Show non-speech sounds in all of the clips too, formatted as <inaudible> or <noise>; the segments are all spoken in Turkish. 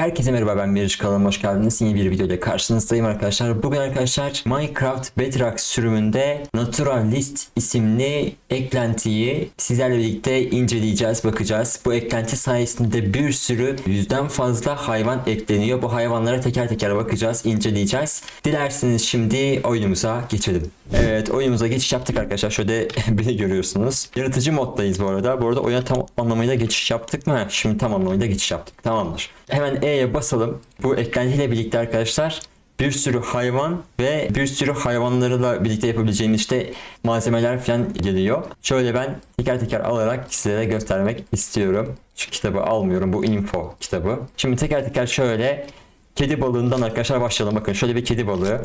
Herkese merhaba ben Meriç kanalıma hoş geldiniz. Yeni bir videoyla karşınızdayım arkadaşlar. Bugün arkadaşlar Minecraft Bedrock sürümünde Naturalist isimli eklentiyi sizlerle birlikte inceleyeceğiz, bakacağız. Bu eklenti sayesinde bir sürü yüzden fazla hayvan ekleniyor. Bu hayvanlara teker teker bakacağız, inceleyeceğiz. Dilerseniz şimdi oyunumuza geçelim. Evet oyunumuza geçiş yaptık arkadaşlar. Şöyle <laughs> beni görüyorsunuz. Yaratıcı moddayız bu arada. Bu arada oyuna tam anlamıyla geçiş yaptık mı? Şimdi tam anlamıyla geçiş yaptık. Tamamdır. Hemen E'ye basalım. Bu eklentiyle birlikte arkadaşlar bir sürü hayvan ve bir sürü hayvanlarla birlikte yapabileceğiniz işte malzemeler falan geliyor. Şöyle ben teker teker alarak sizlere göstermek istiyorum. Şu kitabı almıyorum. Bu info kitabı. Şimdi teker teker şöyle kedi balığından arkadaşlar başlayalım. Bakın şöyle bir kedi balığı.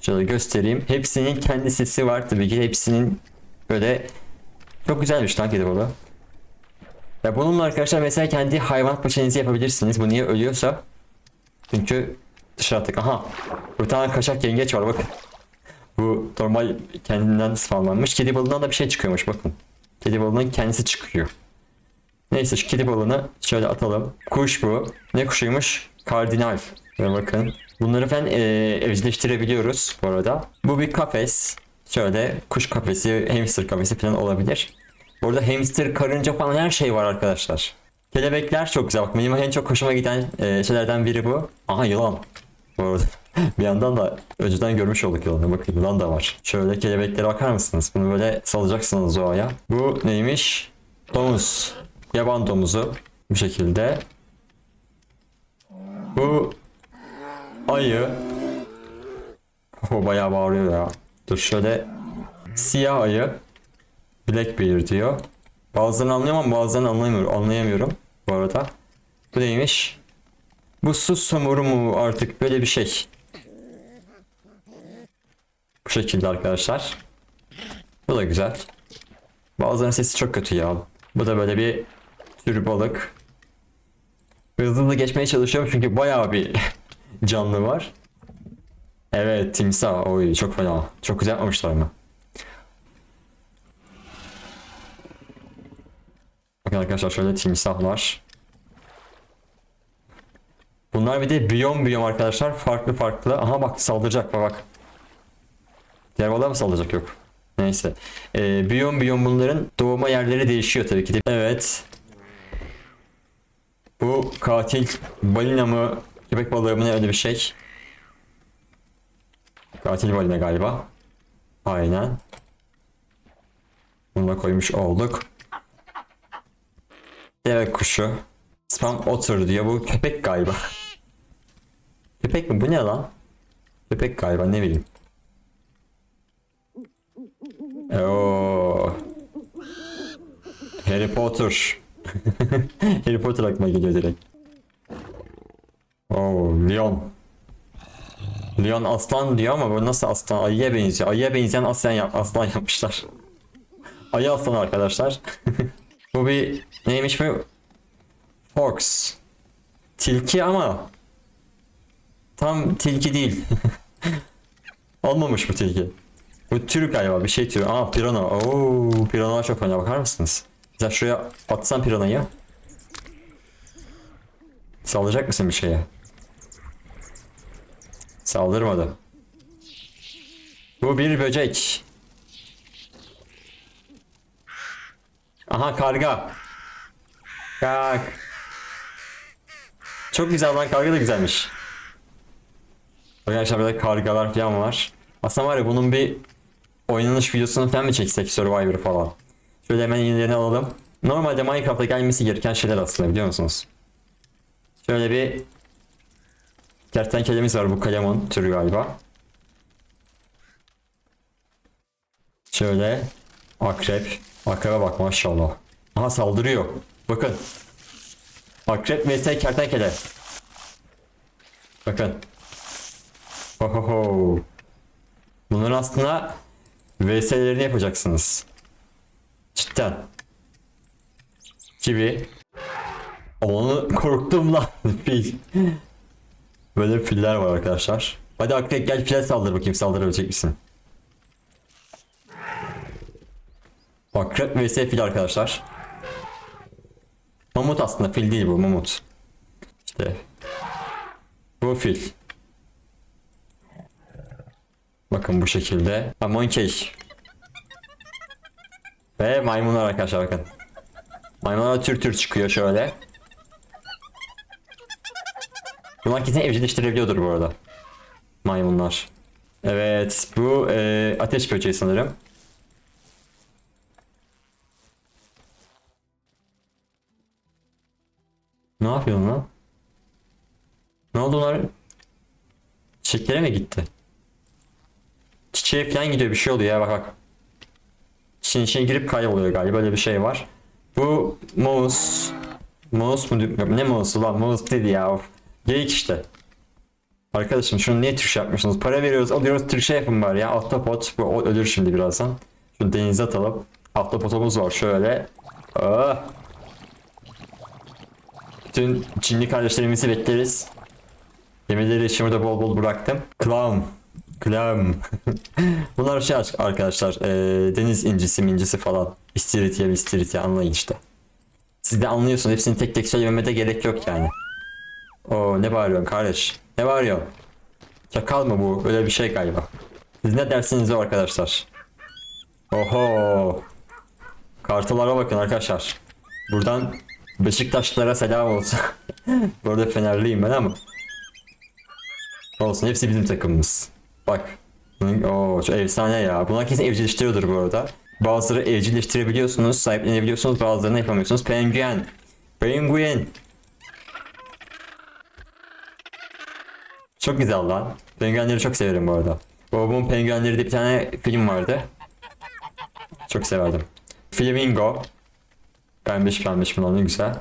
Şöyle göstereyim. Hepsinin kendi sesi var tabii ki. Hepsinin böyle çok güzelmiş lan kedi balığı. Ya bununla arkadaşlar mesela kendi hayvan paçanızı yapabilirsiniz. Bu niye ölüyorsa. Çünkü dışarı attık. Aha. Bir tane kaçak yengeç var bakın. Bu normal kendinden spawnlanmış. Kedi balığından da bir şey çıkıyormuş bakın. Kedi balığının kendisi çıkıyor. Neyse şu kedi balığını şöyle atalım. Kuş bu. Ne kuşuymuş? Kardinal. Ve bakın. Bunları falan e, evcilleştirebiliyoruz bu arada. Bu bir kafes. Şöyle kuş kafesi, hamster kafesi falan olabilir. Burada hamster, karınca falan her şey var arkadaşlar. Kelebekler çok güzel. Bak benim en çok hoşuma giden e, şeylerden biri bu. Aha yılan. Bu arada. <laughs> bir yandan da önceden görmüş olduk yılanı. Bakın yılan da var. Şöyle kelebeklere bakar mısınız? Bunu böyle salacaksınız doğaya. Bu neymiş? Domuz. Yaban domuzu. Bu şekilde. Bu ayı. O bayağı bağırıyor ya. Dur şöyle. Siyah ayı. Blackbeard diyor. Bazılarını anlıyorum ama bazılarını anlayamıyorum. Anlayamıyorum bu arada. Bu neymiş? Bu su samuru mu artık böyle bir şey. Bu şekilde arkadaşlar. Bu da güzel. Bazılarının sesi çok kötü ya. Bu da böyle bir tür balık. Hızlı hızlı geçmeye çalışıyorum çünkü bayağı bir <laughs> canlı var. Evet timsah. Oy çok fena. Çok güzel yapmamışlar mı? Bakın arkadaşlar şöyle timsah var. Bunlar bir de biyom biyom arkadaşlar. Farklı farklı. Aha bak saldıracak bak bak. Diğer balığa mı saldıracak yok. Neyse. Ee, biyom biyom bunların doğma yerleri değişiyor tabii ki de. Evet. Bu katil balina mı köpek balığı mı ne öyle bir şey. Katil balina galiba. Aynen. Bunu da koymuş olduk. Deve kuşu. Spam otter diyor. Bu köpek galiba. köpek mi? Bu ne lan? Köpek galiba ne bileyim. Oo. Harry Potter. <laughs> Harry Potter aklıma geliyor direkt. Oo, Leon. Leon aslan diyor ama bu nasıl aslan? Ayıya benziyor. Ayıya benzeyen aslan, yap aslan yapmışlar. Ayı aslan arkadaşlar. <laughs> bu bir neymiş bu? Fox. Tilki ama tam tilki değil. <laughs> Olmamış bu tilki. Bu tür galiba bir şey türü. Aa pirana. Oo pirana çok fena bakar mısınız? Güzel şuraya atsan piranayı. Saldıracak mısın bir şeye? Saldırmadı. Bu bir böcek. Aha karga. Kalk. Çok güzel lan karga da güzelmiş. Arkadaşlar burada kargalar falan var. Aslında var ya bunun bir oynanış videosunu falan mı çeksek Survivor falan. Şöyle hemen yenilerini alalım. Normalde Minecraft'ta gelmesi gereken şeyler aslında biliyor musunuz? Şöyle bir kertenkelemiz var bu kalemon türü galiba. Şöyle akrep. Akrebe bak maşallah. Aha saldırıyor. Bakın. Akrep vs kertenkele. Bakın. Ohoho. Bunların aslında VS'lerini yapacaksınız. Cidden. Kivi. Onu korktum lan. <laughs> Fil. Böyle filler var arkadaşlar. Hadi akrep gel file saldır bakayım saldırabilecek misin? Akrep vs fil arkadaşlar. Mamut aslında fil değil bu mamut. Dev. Bu fil. Bakın bu şekilde. Ha monkey. Ve maymunlar arkadaşlar bakın. Maymunlar tür tür çıkıyor şöyle. Bunlar kesin evcilleştirebiliyordur bu arada. Maymunlar. Evet bu e, ateş böceği sanırım. Mi gitti? Çiçeğe falan gidiyor bir şey oluyor ya bak bak. Çiçeğin içine girip kayboluyor galiba böyle bir şey var. Bu mouse. Mouse mu? Ne mouse lan? Mouse dedi ya. Of. Geyik işte. Arkadaşım şunu niye Türkçe yapmışsınız? Para veriyoruz alıyoruz Türkçe yapın bari ya. Ahtapot. Bu ölür şimdi birazdan. Şunu denize atalım. Ahtapotumuz var şöyle. Ah. Bütün Çinli kardeşlerimizi bekleriz. Yemeleri için burada bol bol bıraktım. Clown. Clown. <laughs> Bunlar şey arkadaşlar. eee, deniz incisi mincisi falan. İstiridye istiridye anlayın işte. Siz de anlıyorsunuz. Hepsini tek tek söylememe de gerek yok yani. Oo ne bağırıyorsun kardeş? Ne bağırıyorsun? Çakal mı bu? Öyle bir şey galiba. Siz ne dersiniz o arkadaşlar? Oho. Kartalara bakın arkadaşlar. Buradan Beşiktaşlara selam olsun. <laughs> Bu arada Fenerliyim ben ama. Olsun hepsi bizim takımımız. Bak. Oo çok efsane ya. Bunlar kesin evcilleştiriyordur bu arada. Bazıları evcilleştirebiliyorsunuz, sahiplenebiliyorsunuz, bazılarını yapamıyorsunuz. Penguen. Penguin. Çok güzel lan. Penguenleri çok severim bu arada. Babamın penguenleri diye bir tane film vardı. Çok severdim. Flamingo. Pembiş pembiş falan güzel.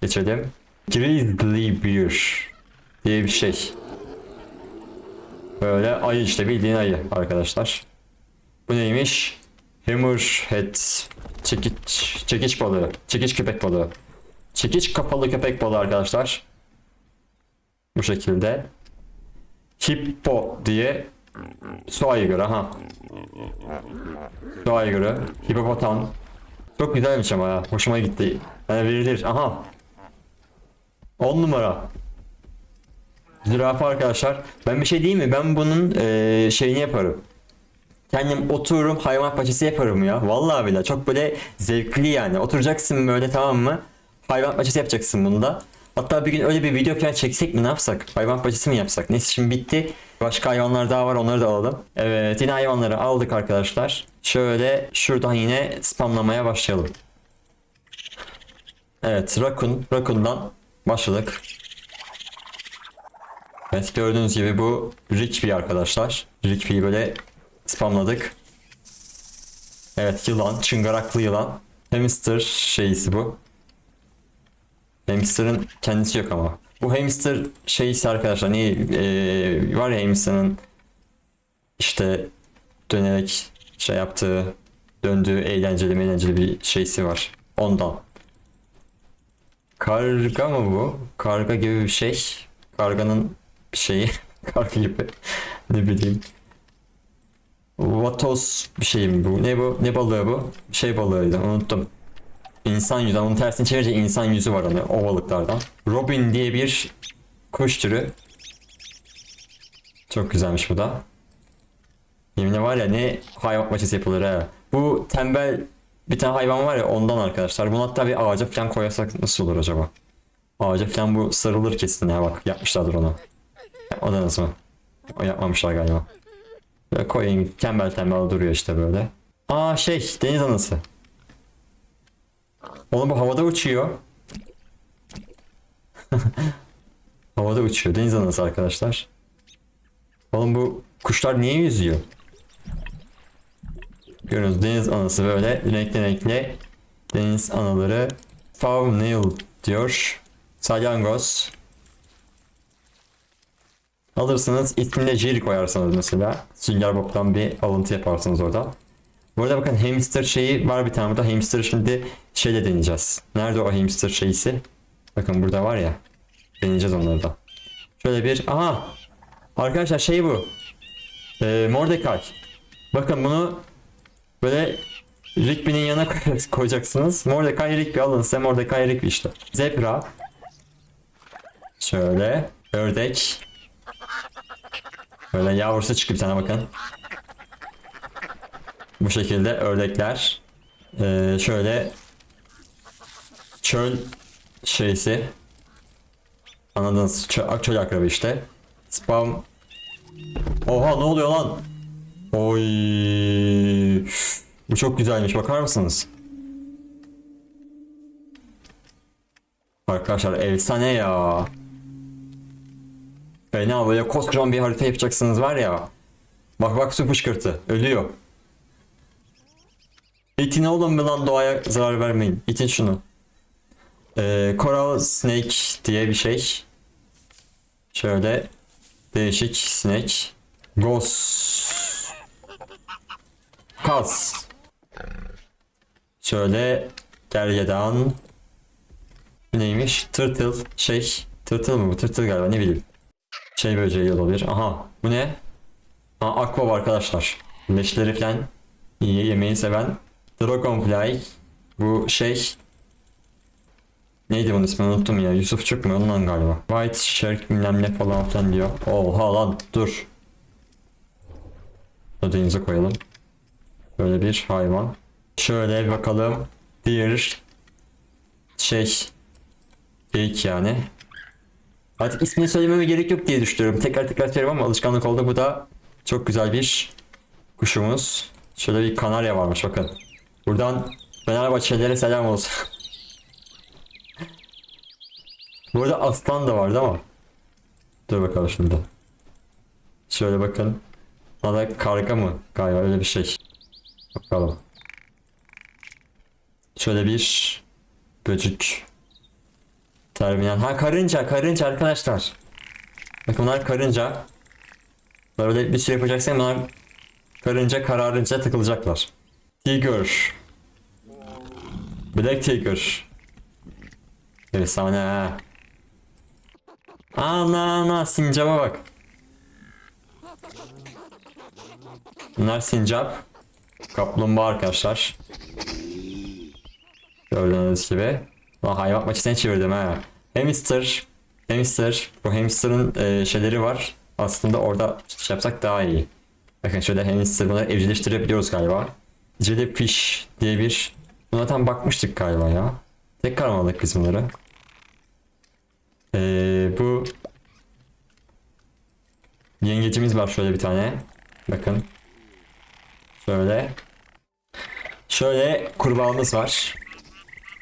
Geçelim. Grizzly Bear diye bir şey. Böyle ayı işte bildiğin ayı arkadaşlar. Bu neymiş? Hammerhead. Çekiç, çekiç balığı. Çekiç köpek balığı. Çekiç kafalı köpek balığı arkadaşlar. Bu şekilde. Hippo diye su aygırı ha. Su aygırı. Hipopotam. Çok güzelmiş ama ya. Hoşuma gitti. Yani verilir. Aha. 10 numara. Zürafa arkadaşlar. Ben bir şey diyeyim mi? Ben bunun eee, şeyini yaparım. Kendim otururum hayvan bahçesi yaparım ya. Vallahi bile çok böyle zevkli yani. Oturacaksın böyle tamam mı? Hayvan bahçesi yapacaksın bunda. Hatta bir gün öyle bir video falan çeksek mi ne yapsak? Hayvan bahçesi mi yapsak? Neyse şimdi bitti. Başka hayvanlar daha var onları da alalım. Evet yine hayvanları aldık arkadaşlar. Şöyle şuradan yine spamlamaya başlayalım. Evet Rakun. Rakun'dan başladık. Evet gördüğünüz gibi bu Rigby arkadaşlar. Rigby'yi böyle spamladık. Evet yılan, çıngıraklı yılan. Hamster şeysi bu. Hamster'ın kendisi yok ama. Bu hamster şeysi arkadaşlar ne eee, var ya hamster'ın işte dönerek şey yaptığı döndüğü eğlenceli eğlenceli bir şeysi var. Ondan. Karga mı bu? Karga gibi bir şey. Karganın bir şeyi. <laughs> Karga gibi. ne bileyim. Vatos bir şey mi bu? Ne bu? Ne balığı bu? Şey balığıydı unuttum. İnsan yüzü. Onun tersini çevirince insan yüzü var hani o balıklardan. Robin diye bir kuş türü. Çok güzelmiş bu da. Yeminle var ya ne hayvan bahçesi yapılır ha. Bu tembel bir tane hayvan var ya ondan arkadaşlar. Bunu hatta bir ağaca falan koyarsak nasıl olur acaba? Ağaca falan bu sarılır kesin ya bak yapmışlardır onu. Da nasıl? O yapmamışlar galiba. Böyle koyayım tembel tembel duruyor işte böyle. Aa şey deniz anası. Oğlum bu havada uçuyor. <laughs> havada uçuyor. Deniz anası arkadaşlar. Oğlum bu kuşlar niye yüzüyor? Görüyorsunuz deniz anası böyle renkli renkli deniz anaları. Faunil diyor. Salyangoz. Alırsınız ismine Jerry koyarsınız mesela. Sünger Bob'dan bir alıntı yaparsınız orada. Bu arada bakın hamster şeyi var bir tane burada. Hamster şimdi şeyle deneyeceğiz. Nerede o hamster şeysi? Bakın burada var ya. Deneyeceğiz onları da. Şöyle bir. Aha. Arkadaşlar şey bu. Ee, Mordecai. Bakın bunu böyle Rigby'nin yanına <laughs> koy- koyacaksınız. Mordecai Rigby alın size Mordecai Rigby işte. Zebra. Şöyle. Ördek. Böyle yavrusu çıktı bir tane bakın. Bu şekilde ördekler. Ee, şöyle çöl şeysi. Anladınız. Çöl, çöl akrabı işte. Spam. Oha ne oluyor lan? Oy. Bu çok güzelmiş. Bakar mısınız? Arkadaşlar efsane ya. Fena böyle koskocaman bir harita yapacaksınız var ya. Bak bak su fışkırtı. Ölüyor. İtin oğlum mu lan doğaya zarar vermeyin. İtin şunu. Ee, Coral Snake diye bir şey. Şöyle değişik snake. Ghost. Kaz. Şöyle gergedan. Neymiş? Turtle şey. Turtle mı bu? Turtle galiba ne bileyim. Şey böceği olabilir. Aha bu ne? Aa aqua arkadaşlar. Leşleri falan iyi yemeği seven. Dragonfly. Bu şey. Neydi bunun ismini unuttum ya. Yusufçuk mu ondan galiba. White Shark bilmem ne falan filan diyor. Oha lan dur. Bunu koyalım. Böyle bir hayvan. Şöyle bir bakalım. Deer. Şey. Geyik yani. Artık ismini söylememe gerek yok diye düşünüyorum. Tekrar tekrar söylüyorum ama alışkanlık oldu. Bu da çok güzel bir kuşumuz. Şöyle bir kanarya varmış bakın. Buradan Fenerbahçelilere selam olsun. <laughs> Bu arada aslan da vardı ama. Dur bakalım şimdi. Şöyle bakın. Bana karga mı? Galiba öyle bir şey. Bakalım. Şöyle bir böcük. Terminal. Ha karınca, karınca arkadaşlar. Bakın bunlar karınca. Böyle bir şey yapacaksan bunlar karınca kararınca takılacaklar. Tiger. Black Tiger. Efsane. Ana ana sincaba bak. Bunlar sincap. Kaplumbağa arkadaşlar. Gördüğünüz gibi. Lan hayvan maçına çevirdim ha. Hamster. Hamster. Bu hamster'ın e, şeyleri var. Aslında orada şey yapsak daha iyi. Bakın şöyle hamster bunları evcilleştirebiliyoruz galiba. Jellyfish diye bir... Buna tam bakmıştık galiba ya. Tekrar mı aldık biz bunları? Ee, bu yengecimiz var şöyle bir tane. Bakın. Şöyle. Şöyle kurbağamız var.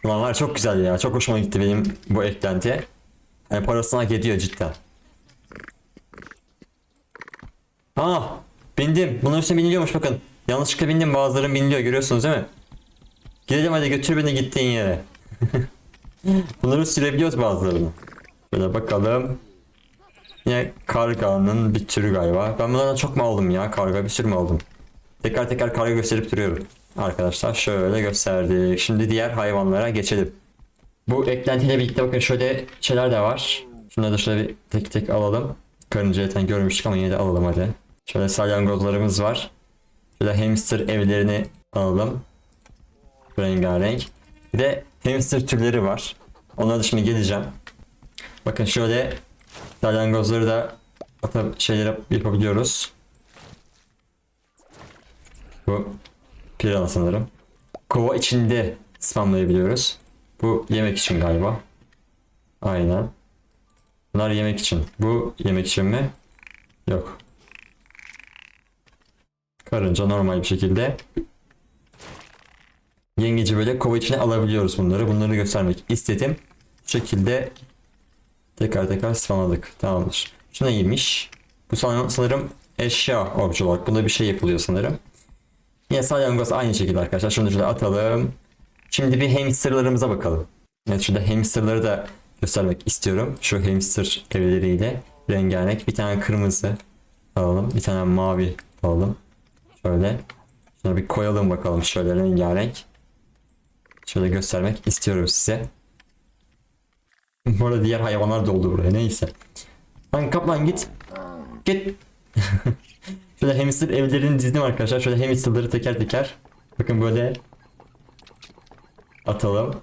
Ulan var çok güzel ya. Çok hoşuma gitti benim bu eklenti. Yani parasını hak ediyor cidden. Ah bindim. Bunların üstüne biniliyormuş bakın. Yanlışlıkla bindim bazıları biniliyor görüyorsunuz değil mi? Gidelim hadi götür beni gittiğin yere. <laughs> Bunları sürebiliyoruz bazılarını. Böyle bakalım. Yine karganın bir türü galiba. Ben bunlardan çok mu aldım ya? Karga bir sürü mü aldım? Tekrar tekrar karga gösterip duruyorum. Arkadaşlar şöyle gösterdik. Şimdi diğer hayvanlara geçelim. Bu eklentiyle birlikte bakın şöyle şeyler de var. Şunları da şöyle bir tek tek alalım. Karınca zaten görmüştük ama yine de alalım hadi. Şöyle salyangozlarımız var. Şöyle hamster evlerini alalım. Rengarenk. Bir de hamster türleri var. Onlara da şimdi geleceğim. Bakın şöyle salyangozları da ata şeyler yapabiliyoruz. Bu pirana sanırım. Kova içinde spamlayabiliyoruz. Bu yemek için galiba. Aynen. Bunlar yemek için. Bu yemek için mi? Yok. Karınca normal bir şekilde. Yengeci böyle kova içine alabiliyoruz bunları. Bunları göstermek istedim. Bu şekilde tekrar tekrar spamladık. Tamamdır. Şu neymiş? Bu san- sanırım eşya obje olarak. Bunda bir şey yapılıyor sanırım. Yine salyangoz aynı şekilde arkadaşlar. Şunu şöyle atalım. Şimdi bir hamsterlarımıza bakalım. Evet şurada hamsterları da göstermek istiyorum. Şu hamster evleriyle rengarenk. Bir tane kırmızı alalım. Bir tane mavi alalım. Şöyle. Şuna bir koyalım bakalım şöyle rengarenk. Şöyle göstermek istiyorum size. Bu arada diğer hayvanlar da oldu buraya neyse. Lan kaplan git. Git. <laughs> Şöyle hamster evlerini dizdim arkadaşlar. Şöyle hamsterları teker teker. Bakın böyle atalım.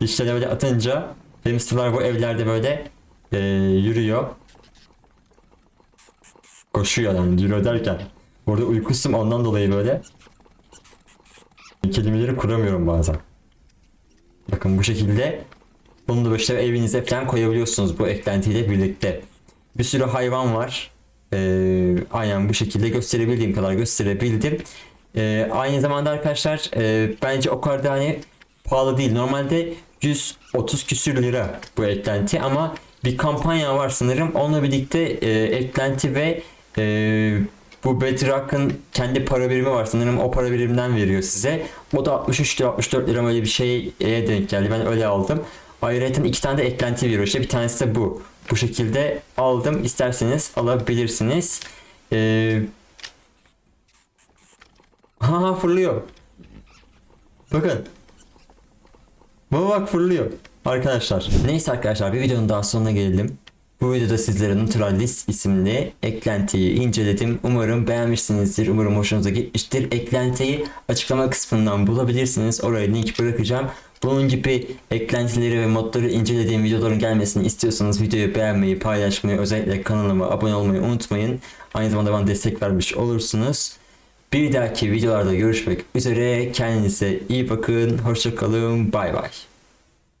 İşte böyle atınca hamsterlar bu evlerde böyle e, yürüyor. Koşuyor yani yürüyor derken. Burada uykusum ondan dolayı böyle kelimeleri kuramıyorum bazen. Bakın bu şekilde bunu da işte evinize falan koyabiliyorsunuz bu eklentiyle birlikte. Bir sürü hayvan var. Ee, aynen bu şekilde gösterebildiğim kadar gösterebildim. Ee, aynı zamanda arkadaşlar e, bence o kadar da hani pahalı değil. Normalde 130 küsür lira bu eklenti ama bir kampanya var sanırım. Onunla birlikte e, eklenti ve e, bu Bedrock'ın kendi para birimi var sanırım o para biriminden veriyor size. O da 63 lira 64 lira öyle bir şeye denk geldi. Ben öyle aldım. Ayrıca iki tane de eklenti veriyor. İşte bir tanesi de bu. Bu şekilde aldım. İsterseniz alabilirsiniz. Ee... Ha ha, fırlıyor. Bakın. Baba bak fırlıyor. Arkadaşlar. Neyse arkadaşlar bir videonun daha sonuna gelelim. Bu videoda sizlere Naturalist isimli eklentiyi inceledim. Umarım beğenmişsinizdir. Umarım hoşunuza gitmiştir. Eklentiyi açıklama kısmından bulabilirsiniz. Oraya link bırakacağım. Bunun gibi eklentileri ve modları incelediğim videoların gelmesini istiyorsanız videoyu beğenmeyi, paylaşmayı, özellikle kanalıma abone olmayı unutmayın. Aynı zamanda bana destek vermiş olursunuz. Bir dahaki videolarda görüşmek üzere. Kendinize iyi bakın. Hoşçakalın. Bay bay.